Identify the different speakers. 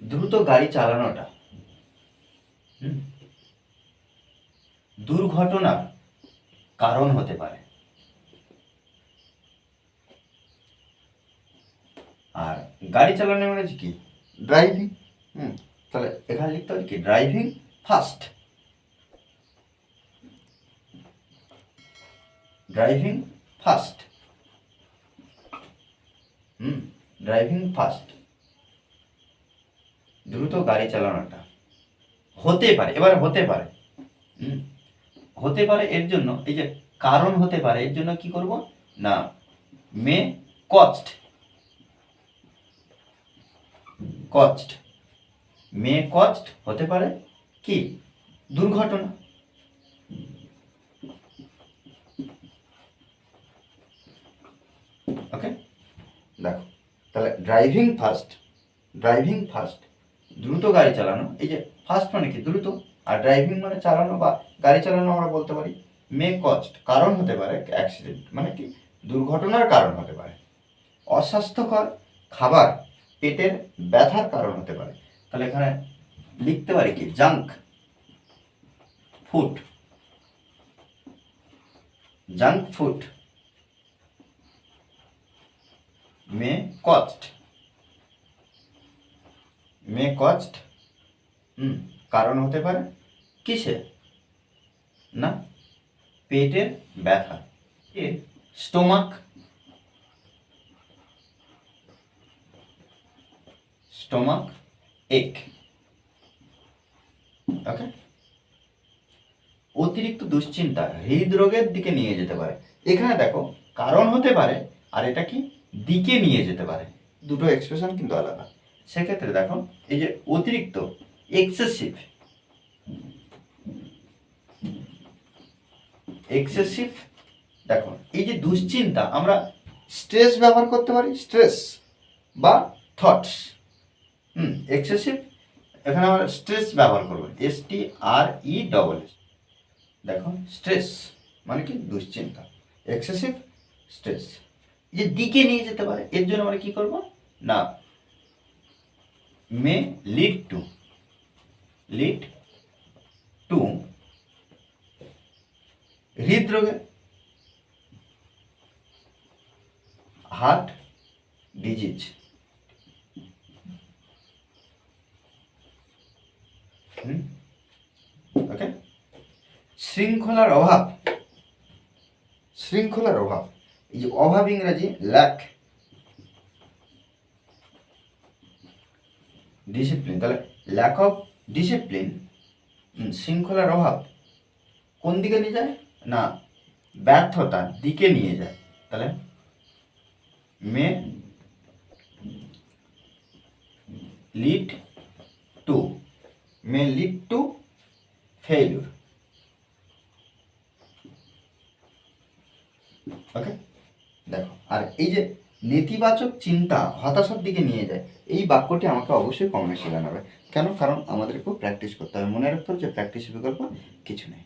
Speaker 1: দ্রুত গাড়ি চালানোটা। হুম, দুর্ঘটনার কারণ হতে পারে। আর গাড়ি চালানো মানে কি? ড্রাইভিং হুম তাহলে এখানে লিখতে হবে কি? Driving fast driving fast hmm driving fast দ্রুত গাড়ি চালানোটা। হতে পারে, এবার হতে পারে। হতে পারে এর জন্য, এই যে কারণ হতে পারে, এর জন্য কি করব? না, may cost cost may cost হতে পারে কি? দুর্ঘটনা। ওকে দেখো, তাহলে ড্রাইভিং ফার্স্ট ড্রাইভিং ফাস্ট দ্রুত গাড়ি চালানো, এই যে ফাস্ট মানে কি, দ্রুত আর ড্রাইভিং মানে চালানো বা গাড়ি চালানো আমরা বলতে পারি মে কস্ট কারণ হতে পারে অ্যাক্সিডেন্ট মানে কি, দুর্ঘটনার কারণ হতে পারে। অস্বাস্থ্যকর খাবার, পেটের ব্যথার কারণ হতে পারে। তাহলে এখানে লিখতে পারি কি junk food junk food may cost may cost hmm, কারণ হতে পারে কিসে? না, পেটের ব্যথা স্টোমাক। স্টোমাক, এক। ওকে? অতিরিক্ত দুশ্চিন্তা হৃদরোগের দিকে নিয়ে যেতে পারে। এখানে দেখো, কারণ হতে পারে, আর এটা কি? দিকে নিয়ে যেতে পারে। দুটো এক্সপ্রেশন কিন্তু আলাদা। সেক্ষেত্রে দেখো, এই যে অতিরিক্ত এক্সেসিভ এক্সেসিভ দেখো, এই যে দুশ্চিন্তা, আমরা স্ট্রেস ব্যবহার করতে পারি স্ট্রেস বা থটস হুম এক্সেসিভ এখানে আমরা স্ট্রেস ব্যবহার করব S T R E double S দেখো স্ট্রেস মানে কি? দুশ্চিন্তা এক্সেসিভ স্ট্রেস যে দিকে নিয়ে যেতে পারে, এর জন্য আমরা কি করব? না may lead to lead to. হৃদরোগে হার্ট ডিজিজ ওকে শৃঙ্খলার অভাব শৃঙ্খলার অভাব। এই যে অভাব ইংরাজি ল্যাক ডিসিপ্লিন তাহলে ল্যাক অফ ডিসিপ্লিন শৃঙ্খলার অভাব কোন দিকে নিয়ে যায়? না ব্যর্থতার দিকে নিয়ে যায়। তাহলে may lead to may lead to failure okay দেখো, আর এই যে নেতিবাচক চিন্তা হতাশার দিকে নিয়ে যায়। এই বাক্যটি আমাকে অবশ্যই কমে শেখানো হবে। কেন? কারণ আমাদেরকেও প্র্যাকটিস করতে হবে। মনে রাখতে হবে যে প্র্যাকটিস বিকল্প কিছু নেই।